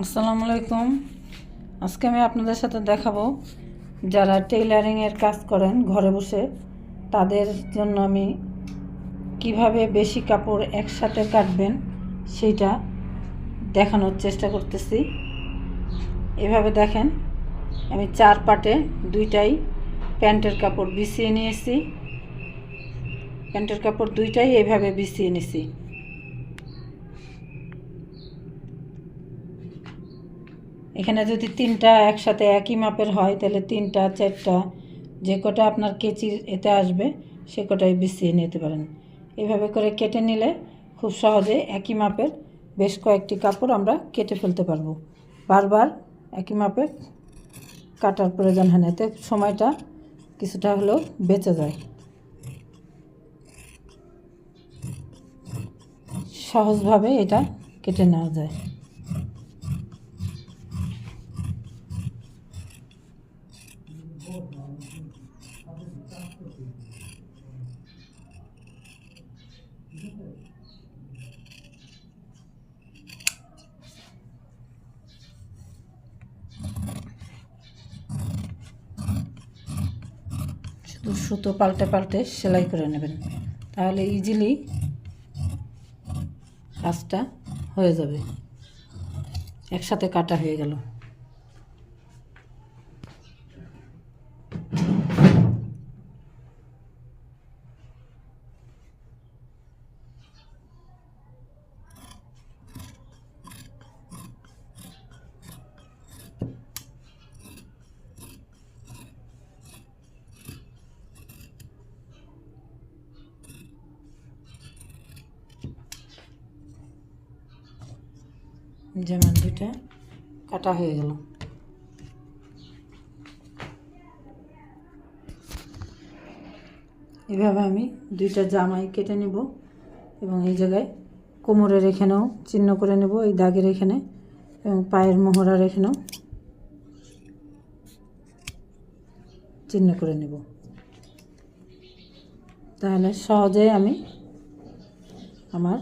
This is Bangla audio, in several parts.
আসসালামু আলাইকুম। আজকে আমি আপনাদের সাথে দেখাবো যারা টেইলারিংয়ের কাজ করেন ঘরে বসে, তাদের জন্য আমি কীভাবে বেশি কাপড় একসাথে কাটবেন সেইটা দেখানোর চেষ্টা করতেছি। এভাবে দেখেন, আমি চার পাটে দুইটাই প্যান্টের কাপড় বিছিয়ে নিয়েছি। প্যান্টের কাপড় দুইটাই এইভাবে বিছিয়ে নিছি। এখানে যদি তিনটা একসাথে একই মাপের হয়, তাহলে তিনটা, চারটা, যে কটা আপনার কেচির এতে আসবে, সে কটাই বিছিয়ে নিতে পারেন। এভাবে করে কেটে নিলে খুব সহজে একই মাপের বেশ কয়েকটি কাপড় আমরা কেটে ফেলতে পারব। বারবার একই মাপের কাটার প্রয়োজন হয় না, এতে সময়টা কিছুটা হলেও বেঁচে যায়। সহজভাবে এটা কেটে নেওয়া যায়। সুতো পাল্টে পাল্টে সেলাই করে নেবেন। তাহলে ইজিলি কাজটা হয়ে যাবে। একসাথে কাটা হয়ে গেল। যেমন দুইটা কাটা হয়ে গেল। এভাবে আমি দুইটা জামাই কেটে নেব এবং এই জায়গায় কোমরের এখানেও চিহ্ন করে নেব, এই দাগের এখানে এবং পায়ের মোহরার এখানেও চিহ্ন করে নেব। তাহলে সহজেই আমি আমার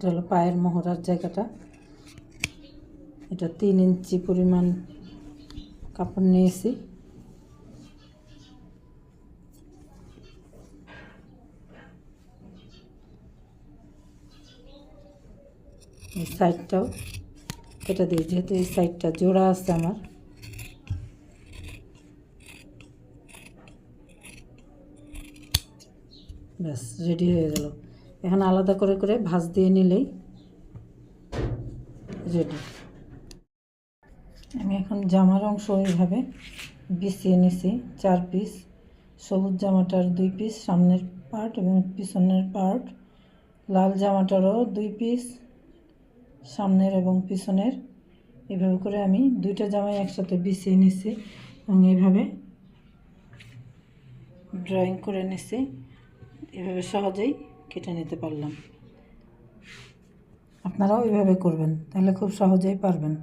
এটা হলো পায়ের মোহরার জায়গাটা। এটা তিন ইঞ্চি পরিমাণ কাপড় নিয়েছি। এই সাইডটাও কেটে দিই যেহেতু এই সাইডটা জোড়া আছে আমার। ব্যাস, রেডি হয়ে গেল। এখন আলাদা করে করে ভাজ দিয়ে নিলেই রেডি আমি এখন জামার অংশ এইভাবে বিছিয়ে নিছি, চার পিস সবুজ জামাটার দুই পিস সামনের পার্ট এবং পিছনের পার্ট লাল জামাটারও দুই পিস সামনের এবং পিছনের। এভাবে করে আমি দুইটা জামাই একসাথে বিছিয়ে নিছি এবং এইভাবে ড্রয়িং করে নিছি। এভাবে সহজেই কেটে নিতে পারলাম। আপনারাও এইভাবে করবেন, তাহলে খুব সহজেই পারবেন।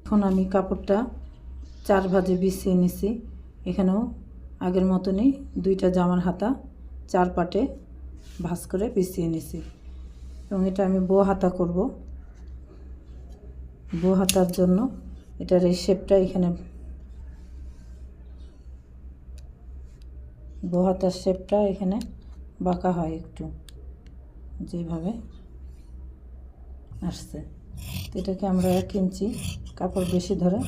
এখন আমি কাপড়টা চার ভাজে বিছিয়ে নিছি। এখানেও আগের মতনই দুইটা জামার হাতা চার পাটে ভাজ করে বিছিয়ে নিছি। এবং এটা আমি বো হাতা করব। বো হাতার জন্য এটার এই শেপটা এখানে বহাতার শেপটা এখানে বাঁকা হয় একটু, যেভাবে আসছে। এটাকে আমরা এক ইঞ্চি কাপড় বেশি ধরে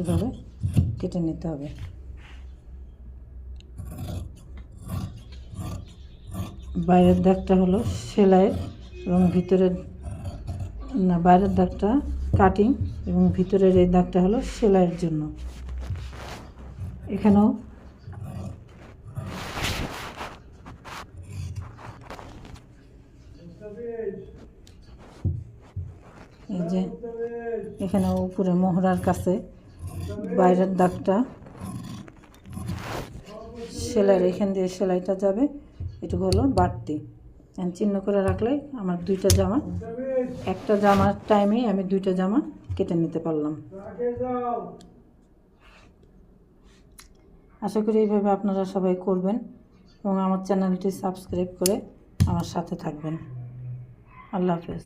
এভাবে কেটে নিতে হবে। বাইরের দাগটা হলো সেলাইয়ের এবং ভিতরের, না, বাইরের দাগটা কাটিং এবং ভিতরের এই দাগটা হলো সেলাইয়ের জন্য। এখানেও এই যে, এখানে উপরে মোহরার কাছে বাইরের দাগটা। সেলাইয়ের এখান দিয়ে সেলাইটা যাবে এটুকু হলো বাড়তি। চিহ্ন করে রাখলে আমার দুইটা জামা, একটা জামার টাইমেই আমি দুইটা জামা কেটে নিতে পারলাম। আশা করি এইভাবে আপনারা সবাই করবেন এবং আমার চ্যানেলটি সাবস্ক্রাইব করে আমার সাথে থাকবেন। আল্লাহ হাফেজ।